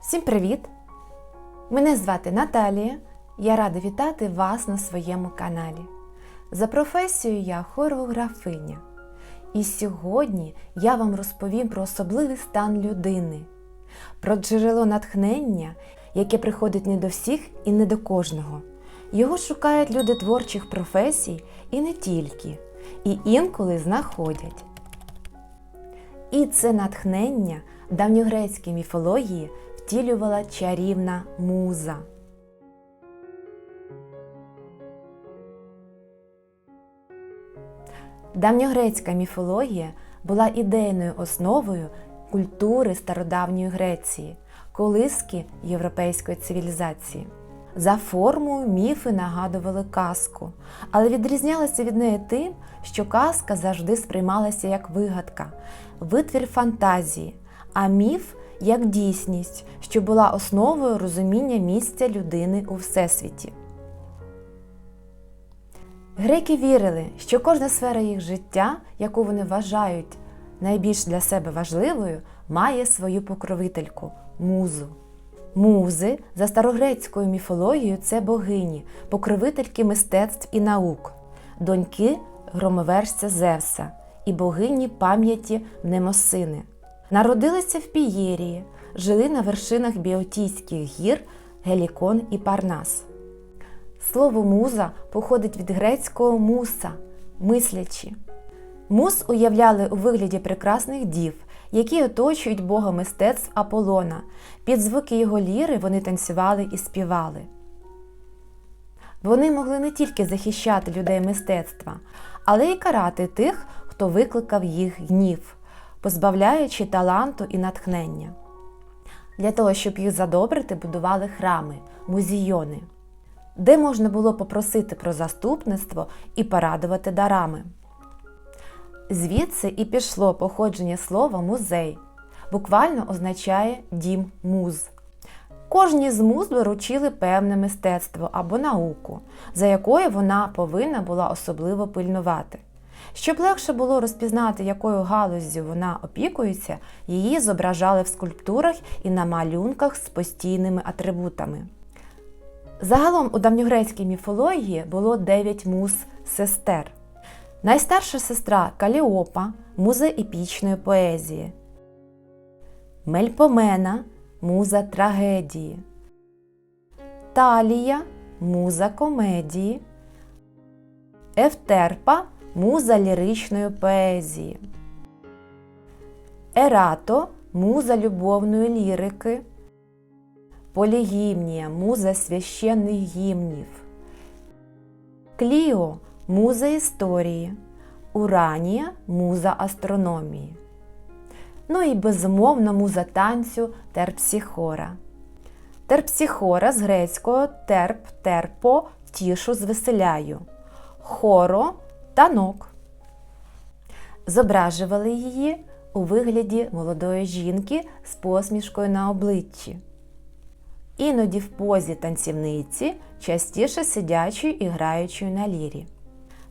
Всім привіт! Мене звати Наталія. Я рада вітати вас на своєму каналі. За професією я хореографиня. І сьогодні я вам розповім про особливий стан людини, про джерело натхнення, яке приходить не до всіх і не до кожного. Його шукають люди творчих професій і не тільки, і інколи знаходять. І це натхнення в давньогрецькій міфології втілювала чарівна муза. Давньогрецька міфологія була ідейною основою культури стародавньої Греції, колиски європейської цивілізації. За формою міфи нагадували казку, але відрізнялися від неї тим, що казка завжди сприймалася як вигадка, витвір фантазії, а міф як дійсність, що була основою розуміння місця людини у всесвіті. Греки вірили, що кожна сфера їх життя, яку вони вважають найбільш для себе важливою, має свою покровительку музу. Музи за старогрецькою міфологією це богині, покровительки мистецтв і наук, доньки громовержця Зевса і богині пам'яті Мнемосини. Народилися в Пієрії, жили на вершинах Біотійських гір Гелікон і Парнас. Слово муза походить від грецького муса мислячі. Муз уявляли у вигляді прекрасних дів, які оточують бога мистецтв Аполлона. Під звуки його ліри вони танцювали і співали. Вони могли не тільки захищати людей мистецтва, але й карати тих, хто викликав їх гнів, позбавляючи таланту і натхнення. Для того, щоб їх задобрити, будували храми, музійони, де можна було попросити про заступництво і порадувати дарами. Звідси і пішло походження слова музей, буквально означає дім муз. Кожній з муз доручили певне мистецтво або науку, за якою вона повинна була особливо пильнувати. Щоб легше було розпізнати, якою галуззю вона опікується, її зображали в скульптурах і на малюнках з постійними атрибутами. Загалом у давньогрецькій міфології було дев'ять муз сестер. Найстарша сестра Каліопа муза епічної поезії, Мельпомена муза трагедії, Талія муза комедії, Евтерпа муза ліричної поезії, Ерато муза любовної лірики, Полігімнія муза священних гімнів, Кліо муза історії, Уранія муза астрономії. Ну і безумовно муза танцю Терпсіхора. Терпсіхора з грецького терп, терпо, тішу звеселяю, хоро танок. Зображували її у вигляді молодої жінки з посмішкою на обличчі. Іноді в позі танцівниці, частіше сидячої і граючої на лірі.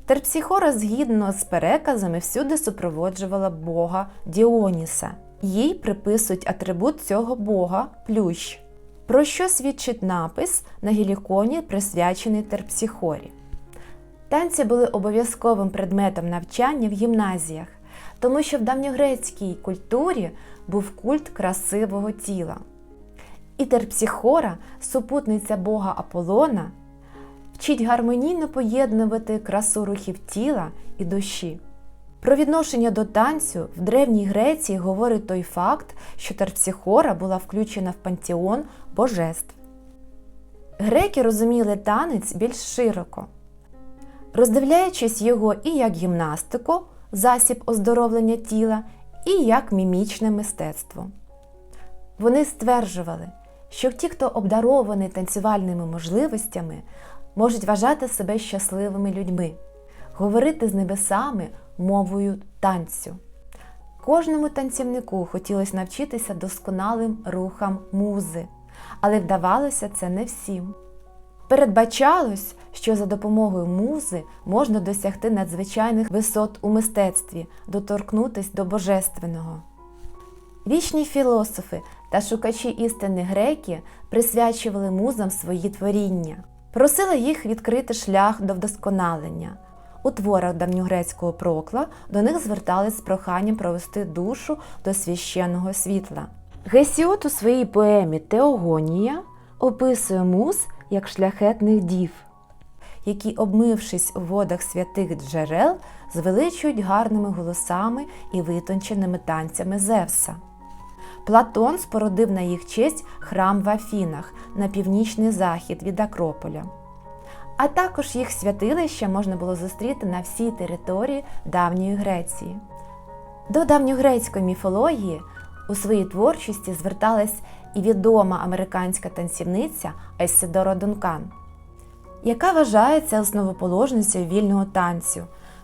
Терпсіхора, згідно з переказами, всюди супроводжувала бога Діоніса. Їй приписують атрибут цього бога плющ, про що свідчить напис на геліконі, присвячений Терпсіхорі. Танці були обов'язковим предметом навчання в гімназіях, тому що в давньогрецькій культурі був культ красивого тіла. І Терпсіхора, супутниця бога Аполлона, вчить гармонійно поєднувати красу рухів тіла і душі. Про відношення до танцю в Древній Греції говорить той факт, що Терпсіхора була включена в пантеон божеств. Греки розуміли танець більш широко, роздивляючись його і як гімнастику, засіб оздоровлення тіла, і як мімічне мистецтво. Вони стверджували, що ті, хто обдарований танцювальними можливостями, можуть вважати себе щасливими людьми, говорити з небесами мовою танцю. Кожному танцівнику хотілося навчитися досконалим рухам музи, але вдавалося це не всім. Передбачалось, що за допомогою музи можна досягти надзвичайних висот у мистецтві, доторкнутись до божественного. Вічні філософи та шукачі істини греки присвячували музам свої творіння, просили їх відкрити шлях до вдосконалення. У творах давньогрецького прокла до них звертались з проханням провести душу до священного світла. Гесіот у своїй поемі Теогонія описує муз як шляхетних дів, які, обмившись у водах святих джерел, звеличують гарними голосами і витонченими танцями Зевса. Платон спорудив на їх честь храм в Афінах на північний захід від Акрополя. А також їх святилища можна було зустріти на всій території давньої Греції. До давньогрецької міфології у своїй творчості зверталась і відома американська танцівниця Айседора Дункан, яка вважається основоположницею вільного танцю,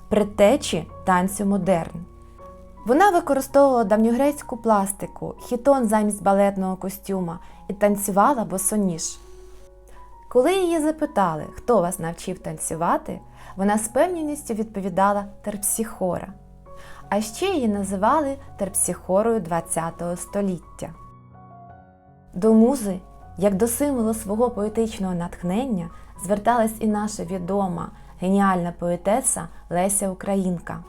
предтечі танцю модерн. Вона використовувала давньогрецьку пластику, хітон замість балетного костюма і танцювала босоніж. Коли її запитали, хто вас навчив танцювати, вона з певністю відповідала терпсіхора. А ще її називали терпсіхорою ХХ століття. До музи, як до символу свого поетичного натхнення, зверталась і наша відома геніальна поетеса Леся Українка.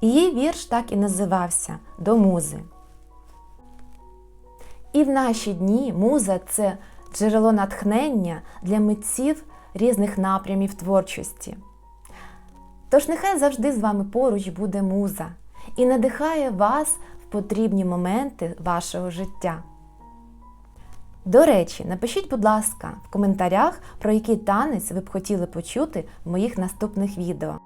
Її вірш так і називався До музи. І в наші дні муза це джерело натхнення для митців різних напрямів творчості. Тож нехай завжди з вами поруч буде муза і надихає вас в потрібні моменти вашого життя. До речі, напишіть, будь ласка, в коментарях, про який танець ви б хотіли почути в моїх наступних відео.